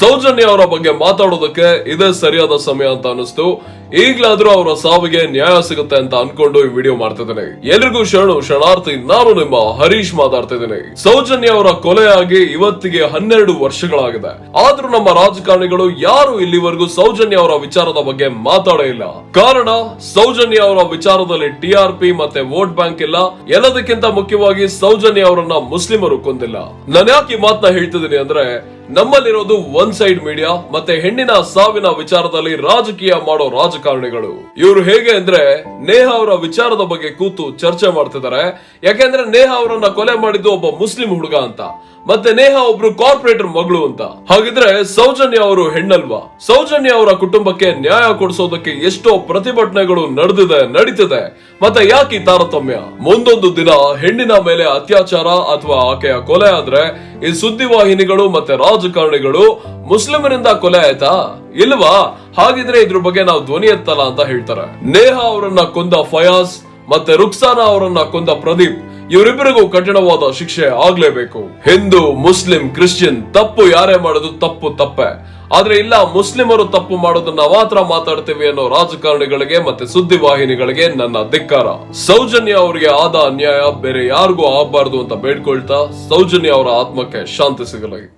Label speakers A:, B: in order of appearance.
A: ಸೌಜನ್ಯ ಅವರ ಬಗ್ಗೆ ಮಾತಾಡೋದಕ್ಕೆ ಇದೇ ಸರಿಯಾದ ಸಮಯ ಅಂತ ಅನಿಸ್ತು ಈಗ್ಲಾದ್ರೂ ಅವರ ಸಾವಿಗೆ ನ್ಯಾಯ ಸಿಗುತ್ತೆ ಅಂತ ಅನ್ಕೊಂಡು ಈ ವಿಡಿಯೋ ಮಾಡ್ತಿದ್ದೇನೆ ಎಲ್ರಿಗೂ ಶರಣು, ಶರಣಾರ್ಥಿ, ನಾನು ನಿಮ್ಮ ಹರೀಶ್ ಮಾತಾಡ್ತಾ ಇದ್ದೇನೆ. ಸೌಜನ್ಯ ಅವರ ಕೊಲೆಯಾಗಿ ಇವತ್ತಿಗೆ ಹನ್ನೆರಡು ವರ್ಷಗಳಾಗಿದೆ. ಆದ್ರೂ ನಮ್ಮ ರಾಜಕಾರಣಿಗಳು ಯಾರು ಇಲ್ಲಿವರೆಗೂ ಸೌಜನ್ಯ ಅವರ ವಿಚಾರದ ಬಗ್ಗೆ ಮಾತಾಡೇ ಇಲ್ಲ. ಕಾರಣ ಸೌಜನ್ಯ ಅವರ ವಿಚಾರದಲ್ಲಿ ಟಿ ಆರ್ ಪಿ ಮತ್ತೆ ವೋಟ್ ಬ್ಯಾಂಕ್ ಇಲ್ಲ. ಎಲ್ಲದಕ್ಕಿಂತ ಮುಖ್ಯವಾಗಿ ಸೌಜನ್ಯ ಅವರನ್ನ ಮುಸ್ಲಿಮರು ಕೊಂದಿಲ್ಲ. ನಾನು ಯಾಕೆ ಈ ಮಾತನ್ನ ಹೇಳ್ತಿದ್ದೀನಿ ಅಂದ್ರೆ ನಮ್ಮಲ್ಲಿರೋದು ಒನ್ ಸೈಡ್ ಮೀಡಿಯಾ ಮತ್ತೆ ಹೆಣ್ಣಿನ ಸಾವಿನ ವಿಚಾರದಲ್ಲಿ ರಾಜಕೀಯ ಮಾಡೋ ರಾಜಕಾರಣಿಗಳು. ಇವರು ಹೇಗೆ ಅಂದ್ರೆ ನೇಹ ಅವರ ವಿಚಾರದ ಬಗ್ಗೆ ಕೂತು ಚರ್ಚೆ ಮಾಡ್ತಿದ್ದಾರೆ. ಯಾಕೆಂದ್ರೆ ನೇಹ ಅವರನ್ನ ಕೊಲೆ ಮಾಡಿದ್ದು ಒಬ್ಬ ಮುಸ್ಲಿಂ ಹುಡುಗ ಅಂತ. ಮತ್ತೆ ನೇಹ ಒಬ್ರು ಕಾರ್ಪೊರೇಟರ್ ಮಗಳು ಅಂತ. ಹಾಗಿದ್ರೆ ಸೌಜನ್ಯ ಅವರು ಹೆಣ್ಣಲ್ವಾ? ಸೌಜನ್ಯ ಅವರ ಕುಟುಂಬಕ್ಕೆ ನ್ಯಾಯ ಕೊಡಿಸೋದಕ್ಕೆ ಎಷ್ಟೋ ಪ್ರತಿಭಟನೆಗಳು ನಡೆದಿದೆ, ನಡೀತಿದೆ. ಮತ್ತೆ ಯಾಕೆ ತಾರತಮ್ಯ? ಮುಂದೊಂದು ದಿನ ಹೆಣ್ಣಿನ ಮೇಲೆ ಅತ್ಯಾಚಾರ ಅಥವಾ ಆಕೆಯ ಕೊಲೆ ಆದ್ರೆ ಈ ಸುದ್ದಿವಾಹಿನಿಗಳು ಮತ್ತೆ ರಾಜಕಾರಣಿಗಳು ಮುಸ್ಲಿಮರಿಂದ ಕೊಲೆ ಆಯ್ತಾ? ಇಲ್ವಾ? ಹಾಗಿದ್ರೆ ಇದ್ರ ಬಗ್ಗೆ ನಾವು ಧ್ವನಿ ಎತ್ತಲ್ಲ ಅಂತ ಹೇಳ್ತಾರೆ. ನೇಹ ಅವರನ್ನ ಕೊಂದ ಫಯಾಜ್ ಮತ್ತೆ ರುಕ್ಸಾನಾ ಅವರನ್ನ ಕೊಂದ ಪ್ರದೀಪ್ ಇವರಿಬ್ಬರಿಗೂ ಕಠಿಣವಾದ ಶಿಕ್ಷೆ ಆಗ್ಲೇಬೇಕು. ಹಿಂದೂ, ಮುಸ್ಲಿಂ, ಕ್ರಿಶ್ಚಿಯನ್ ತಪ್ಪು ಯಾರೇ ಮಾಡೋದು ತಪ್ಪು ತಪ್ಪೆ. ಆದ್ರೆ ಇಲ್ಲ, ಮುಸ್ಲಿಮರು ತಪ್ಪು ಮಾಡೋದನ್ನ ಮಾತ್ರ ಮಾತಾಡ್ತೀವಿ ಅನ್ನೋ ರಾಜಕಾರಣಿಗಳಿಗೆ ಮತ್ತೆ ಸುದ್ದಿ ವಾಹಿನಿಗಳಿಗೆ ನನ್ನ ಧಿಕ್ಕಾರ. ಸೌಜನ್ಯ ಅವರಿಗೆ ಆದ ಅನ್ಯಾಯ, ಬೇರೆ ಯಾರಿಗೂ ಆಗಬಾರ್ದು ಅಂತ ಬೇಡ್ಕೊಳ್ತಾ ಸೌಜನ್ಯ ಅವರ ಆತ್ಮಕ್ಕೆ ಶಾಂತಿ ಸಿಗಲಿ.